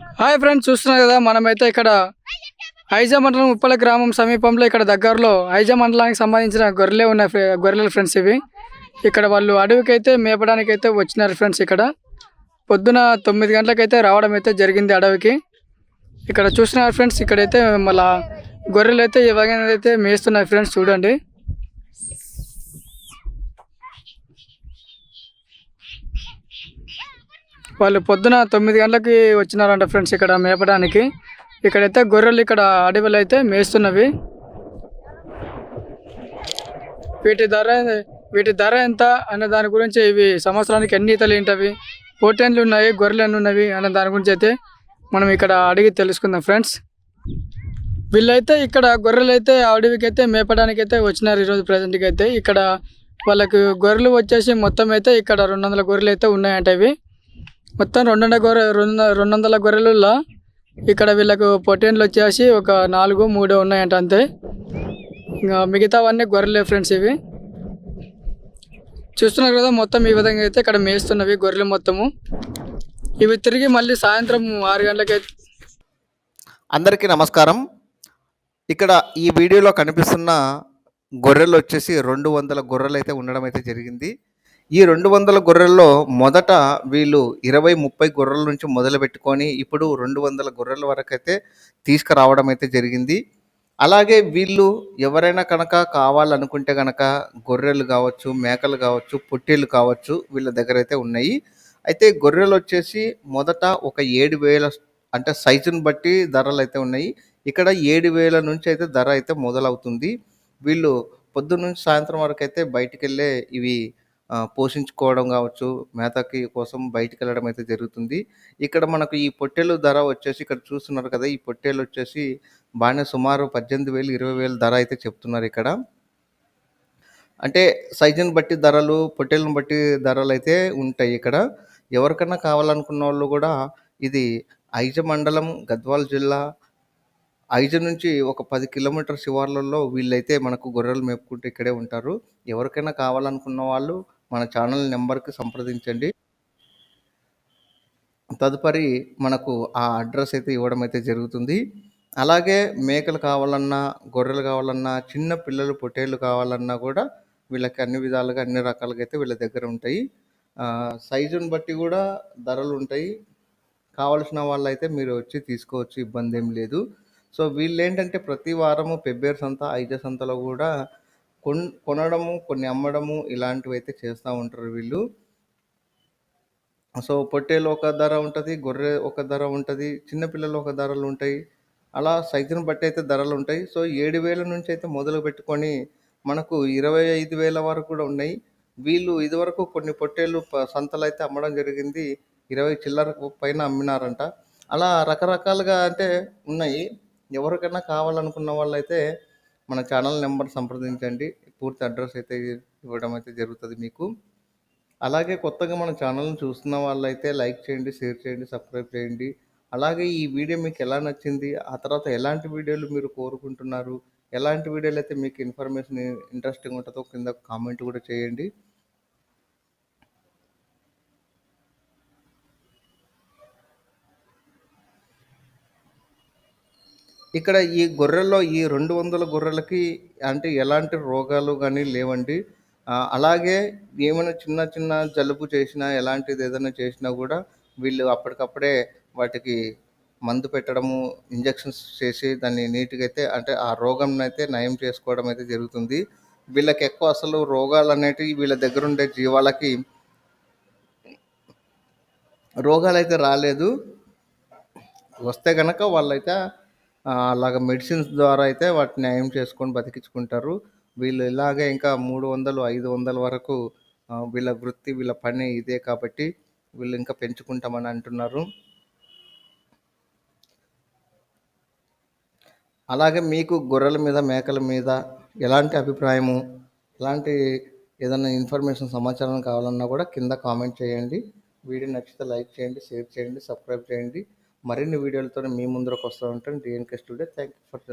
Hi friends చూస్తున్నారు కదా మనమైతే ఇక్కడ ఐజా మండలం ఉప్పల గ్రామం సమీపంలో ఇక్కడ దగ్గరలో ఐజా మండలానికి సంబంధించిన గొర్రెలే ఉన్నాయి ఫ్రె- గొర్రెల ఫ్రెండ్స్ ఇవి. ఇక్కడ వాళ్ళు అడవికి అయితే మేపడానికి అయితే వచ్చినారు ఫ్రెండ్స్ ఇక్కడ. పొద్దున తొమ్మిది గంటలకైతే రావడం అయితే జరిగింది అడవికి. ఇక్కడ చూస్తున్నారు ఫ్రెండ్స్ ఇక్కడైతే మళ్ళా గొర్రెలు అయితే ఈ విధంగా అయితే మేస్తున్నాయి ఫ్రెండ్స్ చూడండి. వాళ్ళు పొద్దున తొమ్మిది గంటలకి వచ్చినారంట ఫ్రెండ్స్ ఇక్కడ మేపడానికి. ఇక్కడైతే గొర్రెలు ఇక్కడ అడవిలో అయితే మేస్తున్నవి. వీటి ధర వీటి ధర ఎంత అనే దాని గురించి ఇవి సంవత్సరానికి ఎన్ని ఈతలు ఏంటవి? పోటెన్లు ఉన్నాయి గొర్రెలు ఎన్ని ఉన్నవి అనే దాని గురించి అయితే మనం ఇక్కడ అడిగి తెలుసుకుందాం ఫ్రెండ్స్. వీళ్ళైతే ఇక్కడ గొర్రెలు అయితే అడవికి అయితే మేపడానికి అయితే వచ్చినారు ఈరోజు ప్రజెంట్కి అయితే. ఇక్కడ వాళ్ళకి గొర్రెలు వచ్చేసి మొత్తం అయితే ఇక్కడ రెండు వందల గొర్రెలు అయితే ఉన్నాయంట ఇవి. మొత్తం రెండు వందల గొర్రె రెండు రెండు వందల గొర్రెలలో ఇక్కడ వీళ్ళకు పొట్టేన్లు వచ్చేసి ఒక నాలుగు మూడు ఉన్నాయంట అంతే. ఇంకా మిగతావన్నీ గొర్రెలే ఫ్రెండ్స్ ఇవి. చూస్తున్నారు కదా మొత్తం ఈ విధంగా అయితే ఇక్కడ మేస్తున్నవి గొర్రెలు మొత్తము. ఇవి తిరిగి మళ్ళీ సాయంత్రం ఆరు గంటలకి అయితే అందరికీ నమస్కారం. ఇక్కడ ఈ వీడియోలో కనిపిస్తున్న గొర్రెలు వచ్చేసి రెండు వందల గొర్రెలు అయితే ఉండడం అయితే జరిగింది. ఈ రెండు వందల గొర్రెల్లో మొదట వీళ్ళు ఇరవై ముప్పై గొర్రెల నుంచి మొదలు పెట్టుకొని ఇప్పుడు రెండు వందల గొర్రెల వరకు అయితే తీసుకురావడం అయితే జరిగింది. అలాగే వీళ్ళు ఎవరైనా కనుక కావాలనుకుంటే కనుక గొర్రెలు కావచ్చు మేకలు కావచ్చు పొట్టేలు కావచ్చు వీళ్ళ దగ్గర అయితే ఉన్నాయి. అయితే గొర్రెలు వచ్చేసి మొదట ఒక ఏడు వేల అంటే సైజుని బట్టి ధరలు అయితే ఉన్నాయి. ఇక్కడ ఏడు వేల నుంచి అయితే ధర అయితే మొదలవుతుంది. వీళ్ళు పొద్దున్న నుంచి సాయంత్రం వరకు అయితే బయటికి వెళ్ళే ఇవి పోషించుకోవడం కావచ్చు మేతకి కోసం బయటికి వెళ్ళడం అయితే జరుగుతుంది. ఇక్కడ మనకు ఈ పొట్టేలు ధర వచ్చేసి ఇక్కడ చూస్తున్నారు కదా ఈ పొట్టేలు వచ్చేసి బాగానే సుమారు పద్దెనిమిది వేలు ఇరవై వేలు ధర అయితే చెప్తున్నారు ఇక్కడ. అంటే సైజుని బట్టి ధరలు పొట్టేలను బట్టి ధరలు అయితే ఉంటాయి ఇక్కడ. ఎవరికన్నా కావాలనుకున్న వాళ్ళు కూడా ఇది ఐజ మండలం గద్వాల్ జిల్లా ఐజ నుంచి ఒక పది కిలోమీటర్ శివార్లలో వీళ్ళైతే మనకు గొర్రెలు మేపుకుంటూ ఇక్కడే ఉంటారు. ఎవరికైనా కావాలనుకున్న వాళ్ళు మన ఛానల్ నెంబర్కి సంప్రదించండి. తదుపరి మనకు ఆ అడ్రస్ అయితే ఇవ్వడం అయితే జరుగుతుంది. అలాగే మేకలు కావాలన్నా గొర్రెలు కావాలన్నా చిన్న పిల్లలు పొట్టేళ్ళు కావాలన్నా కూడా వీళ్ళకి అన్ని విధాలుగా అన్ని రకాలుగా అయితే వీళ్ళ దగ్గర ఉంటాయి. సైజుని బట్టి కూడా ధరలు ఉంటాయి. కావలసిన వాళ్ళైతే మీరు వచ్చి తీసుకోవచ్చు ఇబ్బంది ఏం లేదు. సో వీళ్ళు ఏంటంటే ప్రతి వారము పెబ్బేరు సంత ఐజ సంతలో కూడా కొన్ కొనడము కొన్ని అమ్మడము ఇలాంటివి అయితే చేస్తూ ఉంటారు వీళ్ళు. సో పొట్టేలు ఒక ధర ఉంటుంది గొర్రె ఒక ధర ఉంటుంది చిన్నపిల్లలు ఒక ధరలు ఉంటాయి. అలా సైజుని బట్టి అయితే ధరలు ఉంటాయి. సో ఏడు వేల నుంచి అయితే మొదలు పెట్టుకొని మనకు ఇరవై ఐదు వేల వరకు కూడా ఉన్నాయి. వీళ్ళు ఇదివరకు కొన్ని పొట్టేళ్ళు సంతలు అయితే అమ్మడం జరిగింది. ఇరవై చిల్లర పైన అమ్మినారంట. అలా రకరకాలుగా అంటే ఉన్నాయి. ఎవరికైనా కావాలనుకున్న వాళ్ళైతే మన ఛానల్ నెంబర్ సంప్రదించండి. పూర్తి అడ్రస్ అయితే ఇవ్వడం అయితే జరుగుతుంది మీకు. అలాగే కొత్తగా మన ఛానల్ని చూస్తున్న వాళ్ళైతే లైక్ చేయండి షేర్ చేయండి సబ్స్క్రైబ్ చేయండి. అలాగే ఈ వీడియో మీకు ఎలా నచ్చింది ఆ తర్వాత ఎలాంటి వీడియోలు మీరు కోరుకుంటున్నారు ఎలాంటి వీడియోలు అయితే మీకు ఇన్ఫర్మేషన్ ఇంట్రెస్టింగ్ ఉంటుందో కింద కామెంట్ కూడా చేయండి. ఇక్కడ ఈ గొర్రెల్లో ఈ రెండు వందల గొర్రెలకి అంటే ఎలాంటి రోగాలు కానీ లేవండి. అలాగే ఏమైనా చిన్న చిన్న జలుబు చేసినా ఎలాంటిది ఏదైనా చేసినా కూడా వీళ్ళు అప్పటికప్పుడే వాటికి మందు పెట్టడము ఇంజెక్షన్స్ చేసి దాన్ని నీట్గా అయితే అంటే ఆ రోగం అయితే నయం చేసుకోవడం అయితే జరుగుతుంది. వీళ్ళకి ఎక్కువ అసలు రోగాలు అనేటివి వీళ్ళ దగ్గర ఉండే జీవాలకి రోగాలు అయితే రాలేదు. వస్తే కనుక వాళ్ళైతే అలాగ మెడిసిన్స్ ద్వారా అయితే వాటిని నయం చేసుకొని బతికించుకుంటారు. వీళ్ళు ఇలాగే ఇంకా మూడు వందలు ఐదు వందల వరకు వీళ్ళ వృత్తి వీళ్ళ పని ఇదే కాబట్టి వీళ్ళు ఇంకా పెంచుకుంటామని అంటున్నారు. అలాగే మీకు గొర్రెల మీద మేకల మీద ఎలాంటి అభిప్రాయము? ఎలాంటి ఏదైనా ఇన్ఫర్మేషన్ సమాచారం కావాలన్నా కూడా కింద కామెంట్ చేయండి. వీడియో నచ్చితే లైక్ చేయండి షేర్ చేయండి సబ్స్క్రైబ్ చేయండి. మరిన్ని వీడియోలతో మీ ముందరకు వస్తూ ఉంటాను DNK studio thank you for